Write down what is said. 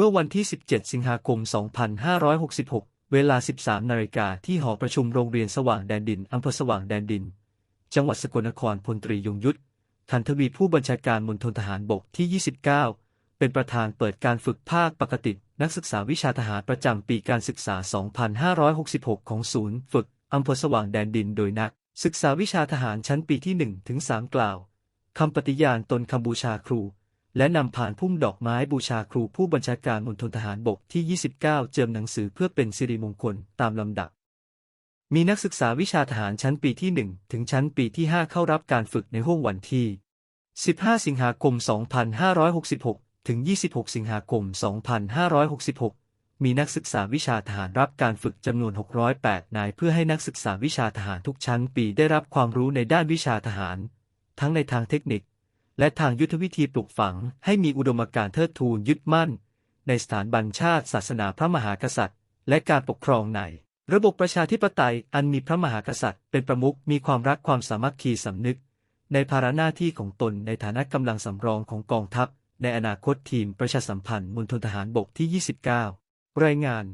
เมื่อวันที่ 17 สิงหาคม 2566 เวลา 13 นาฬิกาที่หอประชุมโรงเรียนสว่างแดนดินอำเภอสว่างแดนดิน จังหวัดสกลนครพลตรียงยุทธทันทวีผู้บัญชาการมณฑลทหารบกที่ 29 เป็นประธานเปิดการฝึกภาคปกติ นักศึกษาวิชาทหารประจำปีการศึกษา 2566 ของศูนย์ฝึกอำเภอสว่างแดนดินโดยนัก ศึกษาวิชาทหารชั้นปีที่ 1 ถึง 3 กล่าวคำปฏิญาณตนคำบูชาครู และนำผ่านพุ่มดอกไม้บูชาครูผู้บัญชาการมณฑลทหารบกที่ 29 เจิมหนังสือเพื่อเป็นสิริมงคลตามลำดับ มีนักศึกษาวิชาทหารชั้นปีที่ 1 ถึงชั้นปีที่ 5 เข้ารับการฝึกในห้วงวันที่ 15 สิงหาคม 2566 ถึง 26 สิงหาคม 2566 มีนักศึกษาวิชาทหารรับการฝึกจำนวน 608 นายเพื่อให้นักศึกษาวิชาทหารทุกชั้นปีได้รับความรู้ในด้านวิชาทหาร ทั้งในทางเทคนิค และทางยุทธวิธีปลูกฝังให้มีอุดมการณ์เทิดทูนยึดมั่น ในสถานบัญชาติศาสนาพระมหากษัตริย์ และการปกครองใน ระบบประชาธิปไตยอันมีพระมหากษัตริย์ เป็นประมุขมีความรักความสามัคคีสำนึก ในภาระหน้าที่ของตนในฐานะกำลังสำรองของกองทัพ ในอนาคตทีมประชาสัมพันธ์มณฑลทหารบกที่ 29 รายงาน